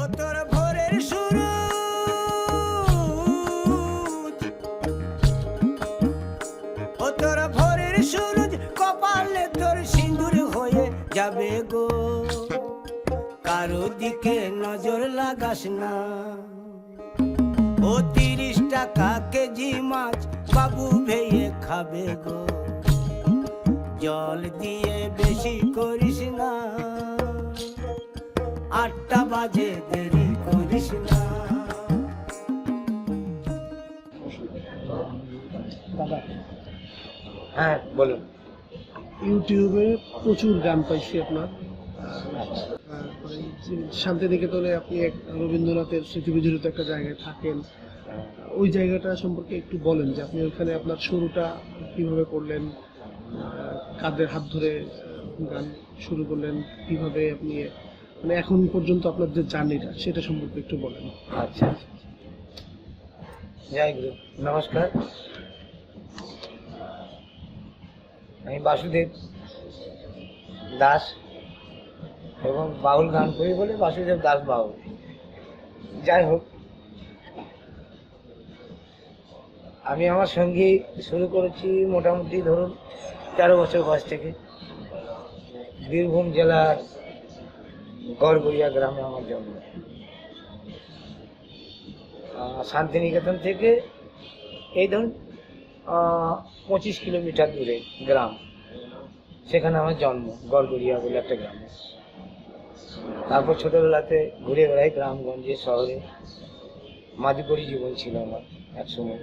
ও তোর ভোরের শুরু। ও তোর ভোরের সুরজ কপালে তোর সিঁদুর হয়ে যাবে গো। কারও দিকে নজর লাগাস না। ও তিরিশ টাকা কেজি মাছ বাবু ভেয়ে খাবে গো। জল দিয়ে বেশি করিস না। আটটা বাজে দেরি করিস না। দাদা হ্যাঁ বলুন। ইউটিউবে প্রচুর গান পাইছি আপনার। শান্তিনিকেতনে আপনি এক রবীন্দ্রনাথের স্মৃতিবিজড়িত একটা জায়গায় থাকেন। ওই জায়গাটা সম্পর্কে একটু বলেন যে আপনি ওইখানে আপনার শুরুটা কীভাবে করলেন কাদের হাত ধরে গান শুরু করলেন কীভাবে আপনি মানে এখন পর্যন্ত আপনার যে জার্নিটা, সেটা সম্পর্কে একটু বলেন। আচ্ছা। জয় গুরু, নমস্কার। আমি বাসুদেব দাস এবং বাউল গান করি বলে বাসুদেব দাস বাউল। যাই হোক, আমি আমার সঙ্গী শুরু করেছি মোটামুটি ধরুন তেরো বছর বয়স থেকে। বীরভূম জেলার গড়গড়িয়া গ্রামে আমার জন্ম। শান্তিনিকেতন থেকে এই ধরুন পঁচিশ কিলোমিটার দূরে গ্রাম। সেখানে আমার জন্ম গড়গড়িয়া বলে একটা গ্রামে। তারপর ছোটবেলাতে ঘুরে বেড়াই গ্রামগঞ্জে শহরে। মাঝিপরি জীবন ছিল আমার একসময়।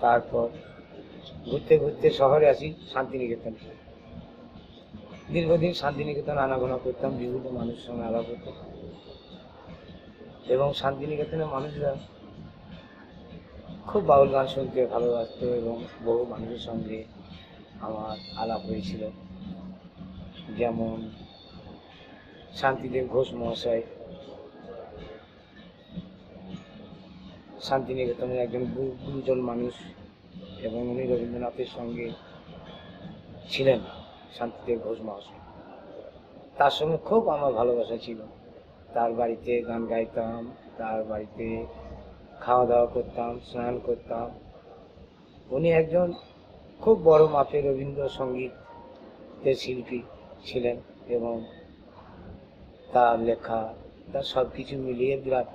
তারপর ঘুরতে ঘুরতে শহরে আসি শান্তিনিকেতন। দীর্ঘদিন শান্তিনিকেতন আনাগোনা করতাম বিভিন্ন মানুষের সঙ্গে আলাপ হতো এবং শান্তিনিকেতনের মানুষরা খুব বাউল গান শুনতে ভালোবাসত এবং বহু মানুষের সঙ্গে আমার আলাপ হয়েছিল। যেমন শান্তিদেব ঘোষ মহাশয়। শান্তিনিকেতনের একজন গুরুজন মানুষ এবং উনি রবীন্দ্রনাথের সঙ্গে ছিলেন। শান্তিদেব ঘোষ মহাশয়। তার সঙ্গে খুব আমার ভালোবাসা ছিল। তার বাড়িতে গান গাইতাম, তার বাড়িতে খাওয়া দাওয়া করতাম, স্নান করতাম। উনি একজন খুব বড় মাপের রবীন্দ্রসঙ্গীতের শিল্পী ছিলেন এবং তার লেখা, তার সব কিছু মিলিয়ে বিরাট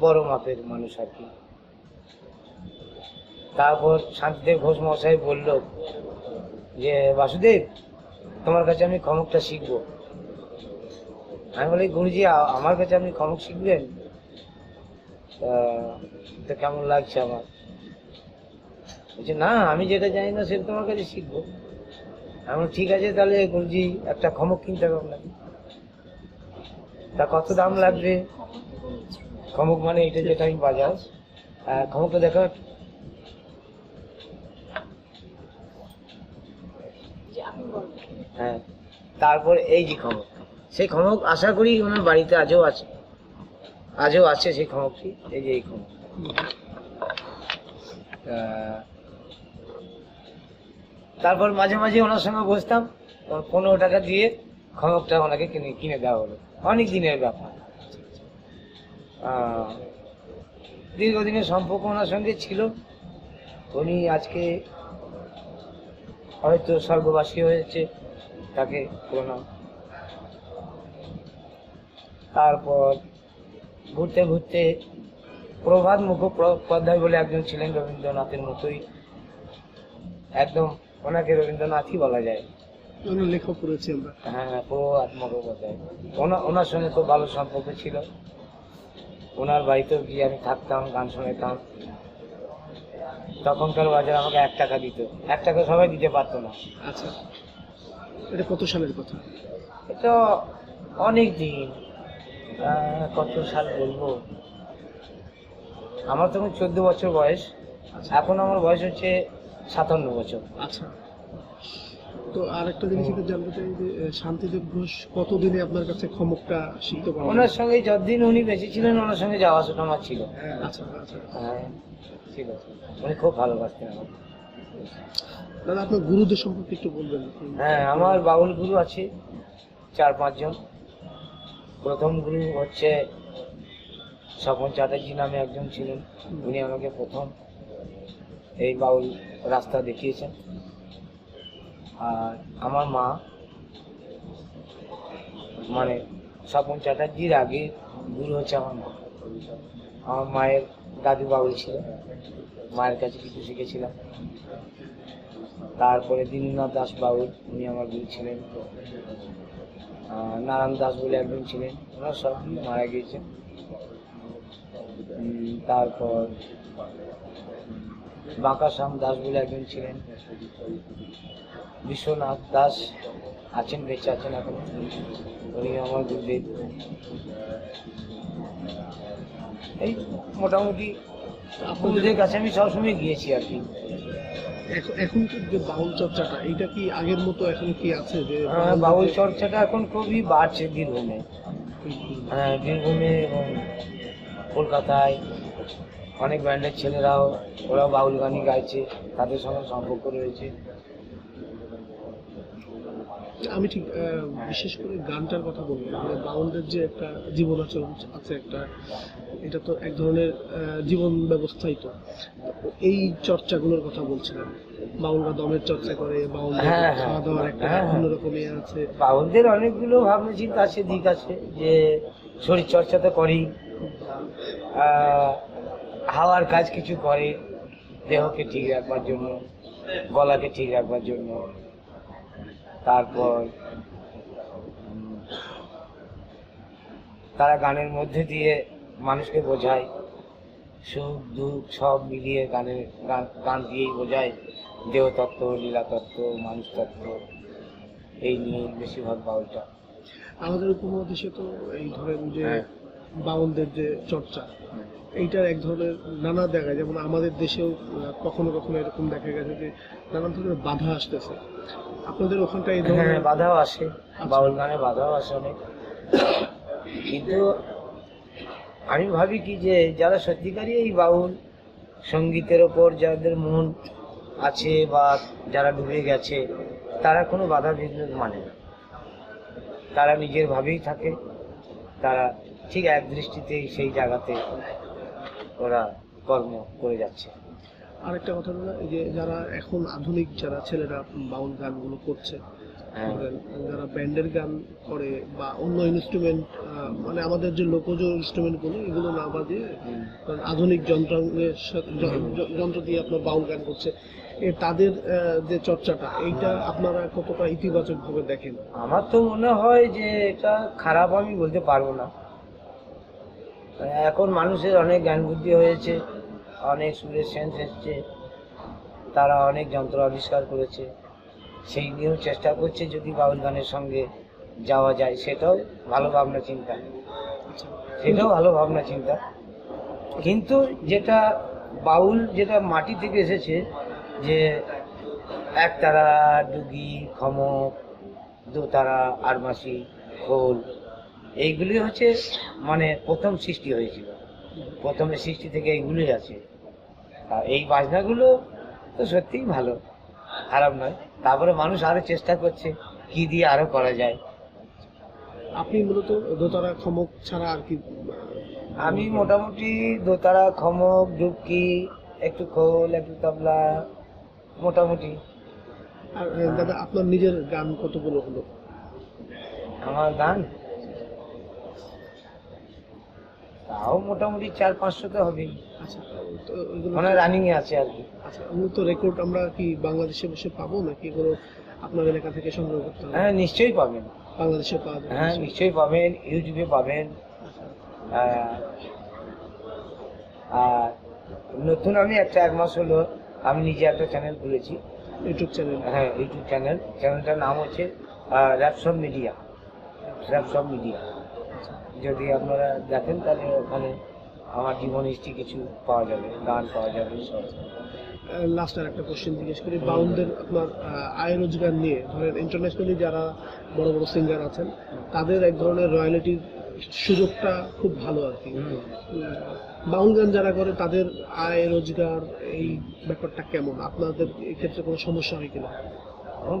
বড় মাপের মানুষ আর কি। তারপর শান্তিদেব ঘোষ মশাই বলল যে বাসুদেব তোমার কাছে আমি খমকটা শিখব। আমি বলি গুরুজি আমার কাছে আপনি খমক শিখবেন? তা কেমন লাগছে আমার? বলছে না আমি যেটা জানি না সেটা তোমার কাছে শিখব। আমি ঠিক আছে তাহলে গুরুজি একটা খমক কিনতে হবে আপনাকে। তা কত দাম লাগবে? খমক মানে এটা যেটা আমি আহ, খমকটা দেখো একটু। হ্যাঁ। তারপর এই যে খমক, সেই খমক আশা করি ওনার বাড়িতে আজও আছে। আজও আছে সেই খমকটি, এই যে এই খমক। তারপর মাঝে মাঝে ওনার সঙ্গে বসতাম পনেরো টাকা দিয়ে খমকটা ওনাকে কিনে কিনে দেওয়া হলো। অনেক দিনের ব্যাপার। দীর্ঘদিনের সম্পর্ক ওনার সঙ্গে ছিল। উনি আজকে হয়তো স্বর্গবাসী হয়েছে। তাকে প্রণাম তারপর ঘুরতে ঘুরতে প্রভাত মুখোপাধ্যায় বলে একজন ছিলেন রবীন্দ্রনাথের মতোই। একদম ওনাকে রবীন্দ্রনাথই বলা যায়। অনেক লেখক করেছি আমরা। হ্যাঁ প্রভাত মুখোপাধ্যায় ওনা- ওনার সঙ্গে খুব ভালো সম্পর্ক ছিল। ওনার বাড়িতেও গিয়ে আমি থাকতাম গান শুনতাম। তখনকার বাজার আমাকে এক টাকা দিত। এক টাকা সবাই দিতে পারতো না। আচ্ছা। এটা কত সালের কথা? এটা অনেক দিন। কত সাল বলব? আমার তখন চোদ্দ বছর বয়স। এখন আমার বয়স হচ্ছে সাতান্ন বছর। আচ্ছা। তো আর একটা জিনিস এটা জানতে চাই যে শান্তিদেব ঘোষ কতদিনে আপনার কাছে খমকটা শিখতে পারলেন ওনার সঙ্গে যতদিন উনি বেঁচে ছিলেন ওনার সঙ্গে যাওয়া আসা আমার ছিল। আচ্ছা আচ্ছা। হ্যাঁ ছিল উনি খুব ভালোবাসতেন আমাকে। দাদা, আপনার গুরুদের সম্পর্কে একটু বলবেন। হ্যাঁ আমার বাউল গুরু আছে, চার পাঁচজন। প্রথম গুরু হচ্ছে স্বপন চ্যাটার্জি নামে একজন ছিলেন। উনি আমাকে প্রথম এই বাউল রাস্তা দেখিয়েছেন। আর আমার মা মানে স্বপন চ্যাটার্জির আগে গুরু হচ্ছে আমার মা। আমার মায়ের দাদু বাউল ছিল, মায়ের কাছে কিছু শিখেছিলাম। তারপরে দীননাথ দাস বাউল উনি আমার গুরু ছিলেন। নারায়ণ দাস বলে একজন ছিলেন, ওনারা সবই মারা গিয়েছেন তারপর বাঁকাশ্যাম দাস বলে একজন ছিলেন। বিশ্বনাথ দাস আছেন, বেঁচে আছেন এখন। উনি আমার গুরুদেব। এই মোটামুটি গুরুদের কাছে আমি সবসময় গিয়েছি আর কি। এখন যে বাউল চর্চাটা এইটা কি আগের মতো এখন কি আছে যে হ্যাঁ, বাউল চর্চাটা এখন খুবই বাড়ছে বীরভূমে। হ্যাঁ বীরভূমে এবং কলকাতায় অনেক ব্যান্ডের ছেলেরাও ওরাও বাউল গানই গাইছে তাদের সঙ্গে সম্পর্ক রয়েছে। আমি ঠিক বিশেষ করে গানটার কথা বলব মানে বাউলদের যে একটা জীবন আচরণ আছে একটা এটা তো এক ধরনের জীবন ব্যবস্থাই তো। এই চর্চাগুলোর কথা বলছিলাম। বাউলরা দমের চর্চা করে বাউলদের হ্যাঁ, হ্যাঁ। খাওয়া দাওয়ার একটা হ্যাঁ, হ্যাঁ। অন্যরকম ইয়ে আছে। বাউলদের অনেকগুলো ভাবনা চিন্তা আছে দিক আছে যে শরীর চর্চা তো করেই। হাওয়ার কাজ কিছু করে দেহকে ঠিক রাখবার জন্য গলাকে ঠিক রাখবার জন্য। তারপর তারা গানের মধ্যে দিয়ে মানুষকে বোঝায় সুখ দুঃখ সব মিলিয়ে গানের গান গান দিয়েই বোঝায় দেহতত্ত্ব লীলাতত্ত্ব মানুষ তত্ত্ব এই নিয়ে বেশিরভাগ বাউলটা আমাদের উপমহাদেশে তো এই ধরেন যে হ্যাঁ। বাউলদের যে চর্চা এইটার এক ধরনের নানা জায়গায় যেমন আমাদের দেশেও কখনো কখনো এরকম দেখা গেছে যে নানান ধরনের বাধা আসতেছে। আপনাদের ওখানটা এই হ্যাঁ ধরনের বাধাও আসে। বাউল গানে বাধাও আসে অনেক। কিন্তু আমি ভাবি কি যে যারা সত্যিকারই এই বাউল সঙ্গীতের ওপর যাদের মন আছে বা যারা ডুবে গেছে তারা কোনো বাধা বিঘ্ন মানে না। তারা নিজের ভাবেই থাকে তারা ঠিক এক দৃষ্টিতেই সেই জায়গাতে ওরা কর্ম করে যাচ্ছে। আরেকটা কথা হলো এই যে যারা এখন আধুনিক যারা ছেলেরা বাউল গানগুলো করছে হ্যাঁ। যারা ব্যান্ডের গান করে বা অন্য ইনস্ট্রুমেন্ট মানে আমাদের যে লোকজ ইনস্ট্রুমেন্টগুলো এগুলো না। কারণ আধুনিক যন্ত্রাংশের সাথে- য- য- যন্ত্র দিয়ে আপনার বাউল গান করছে এ তাদের যে চর্চাটা এইটা আপনারা কতটা ইতিবাচক ভাবে দেখেন? আমার তো মনে হয় যে এটা খারাপ আমি বলতে পারব না। এখন মানুষের অনেক জ্ঞান বুদ্ধি হয়েছে, অনেক সুরের সেন্স এসছে, তারা অনেক যন্ত্র আবিষ্কার করেছে। সেই নিয়েও চেষ্টা করছে যদি বাউল গানের সঙ্গে যাওয়া যায়, সেটাও ভালো ভাবনা চিন্তা। সেটাও ভালো ভাবনা চিন্তা। কিন্তু যেটা বাউল যেটা মাটি থেকে এসেছে, যে একতারা, ডুগি, খমক, দোতারা, আরমাসি, খোল এইগুলি হচ্ছে মানে প্রথম সৃষ্টি হয়েছিল। প্রথমে সৃষ্টি থেকে এইগুলি আছে। আর এই বাজনাগুলো তো সত্যিই ভালো। খারাপ নয়। তারপরে মানুষ আরও চেষ্টা করছে কি দিয়ে আরও করা যায়। আপনি মূলত দোতারা খমক ছাড়া আর কি আমি মোটামুটি দোতারা খমক ডুবকি একটু খোল একটু তবলা মোটামুটি। আর দাদা আপনার নিজের গান কতগুলো হলো? আমার গান? তাও মোটামুটি চার পাঁচশো তো হবেই। আচ্ছা তো ওইগুলো মানে রানিং এ আছে আর কি। আচ্ছা ওগুলো তো রেকর্ড আমরা কি বাংলাদেশে বসে পাবো নাকি এগুলো আপনার এলাকা থেকে সংগ্রহ করতে হবে? হ্যাঁ নিশ্চয়ই পাবেন। বাংলাদেশে পাওয়া যাবে হ্যাঁ নিশ্চয়ই পাবেন ইউটিউবে পাবেন। আহ, আর নতুন আমি একটা এক মাস হলো আমি নিজে একটা চ্যানেল খুলেছি। ইউটিউব চ্যানেল হ্যাঁ ইউটিউব চ্যানেল চ্যানেলটার নাম হচ্ছে র্যাপসব মিডিয়া র্যাপসব মিডিয়া যদি আপনারা দেখেন তাহলে ওখানে আমার জীবন হিস্ট্রি কিছু পাওয়া যাবে গান পাওয়া যাবে। সব লাস্ট আর একটা কোশ্চেন জিজ্ঞেস করি। বাউন্ডের আপনার আয় রোজগার নিয়ে ধরেন ইন্টারন্যাশনালি যারা বড় বড় সিঙ্গার আছেন তাদের এক ধরনের রয়্যালিটির সুযোগটা খুব ভালো আর কি। বাউল গান যারা করে তাদের আয় রোজগার এই ব্যাপারটা কেমন? আপনাদের এক্ষেত্রে কোনো সমস্যা হয় কিনা?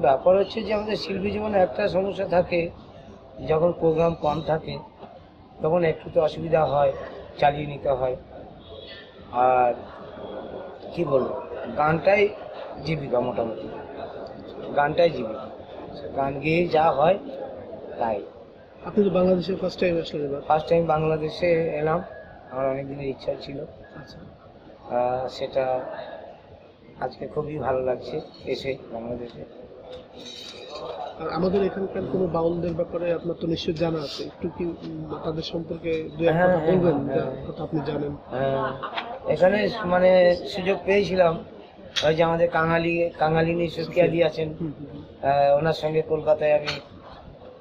ব্যাপার হচ্ছে যে আমাদের শিল্পী জীবনে একটা সমস্যা থাকে যখন প্রোগ্রাম কম থাকে তখন একটু তো অসুবিধা হয় চালিয়ে নিতে হয়। আর কি বলব? গানটাই জীবিকা মোটামুটি। গানটাই জীবিকা। গান গেয়ে যা হয় তাই। আপনি তো বাংলাদেশে ফার্স্ট টাইম আসলেন এবার। ফার্স্ট টাইম বাংলাদেশে এলাম আমার অনেক দিনের ইচ্ছা ছিল। আচ্ছা। সেটা আজকে খুবই ভালো লাগছে এসে বাংলাদেশে। আমাদের এখানকার কোনো বাউলদের ব্যাপারে আপনার তো নিশ্চয় জানা আছে। একটু কি তাদের সম্পর্কে দু এক হ্যাঁ, কথা হ্যাঁ, বলবেন? হ্যাঁ। কথা আপনি জানেন। এখানে মানে সুযোগ পেয়েছিলাম। ওই যে আমাদের কাঙালি কাঙালিনী সুকিয়াদি আছেন। ওনার সঙ্গে কলকাতায় আমি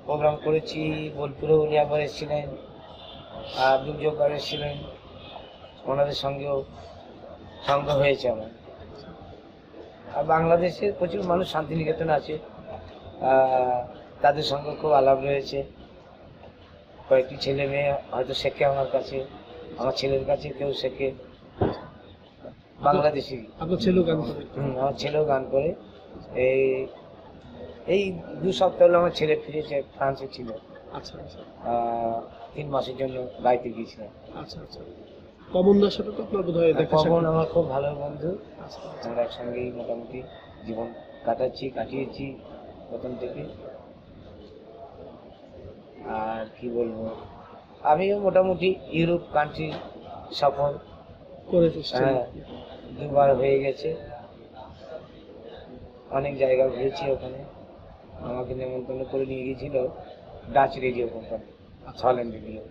প্রোগ্রাম করেছি বোলপুরে উনি একবার এসেছিলেন আর দুর্যোগবার এসেছিলেন। ওনাদের সঙ্গেও সঙ্গ হয়েছে আমার। আর বাংলাদেশে প্রচুর মানুষ শান্তিনিকেতন আছে। তাদের সঙ্গে খুব আলাপ রয়েছে। কয়েকটি ছেলে মেয়ে হয়তো শেখে আমার কাছে আমার ছেলের কাছে কেউ শেখে। বাংলাদেশি। আপনার ছেলেও গান করে? হুম, আমার ছেলেও গান করে। এই এই দু সপ্তাহ হলো আমার ছেলে ফিরেছে ফ্রান্সে ছিল। আচ্ছা আচ্ছা। তিন মাসের জন্য গাইতে গিয়েছিলাম। আচ্ছা আচ্ছা। পবন দার সাথে তো আপনার বোধ হয় পবন আমার খুব ভালো বন্ধু। আচ্ছা, আমরা একসঙ্গেই মোটামুটি জীবন কাটাচ্ছি কাটিয়েছি। প্রথম থেকে। আর কি বলব? আমিও মোটামুটি ইউরোপ কান্ট্রি সফর করে এসেছেন। হ্যাঁ দুবার হয়ে গেছে। অনেক জায়গা ঘুরেছি ওখানে। আমাকে নেমন্তন্ন করে নিয়ে গিয়েছিল Dutch radio company Holland radio.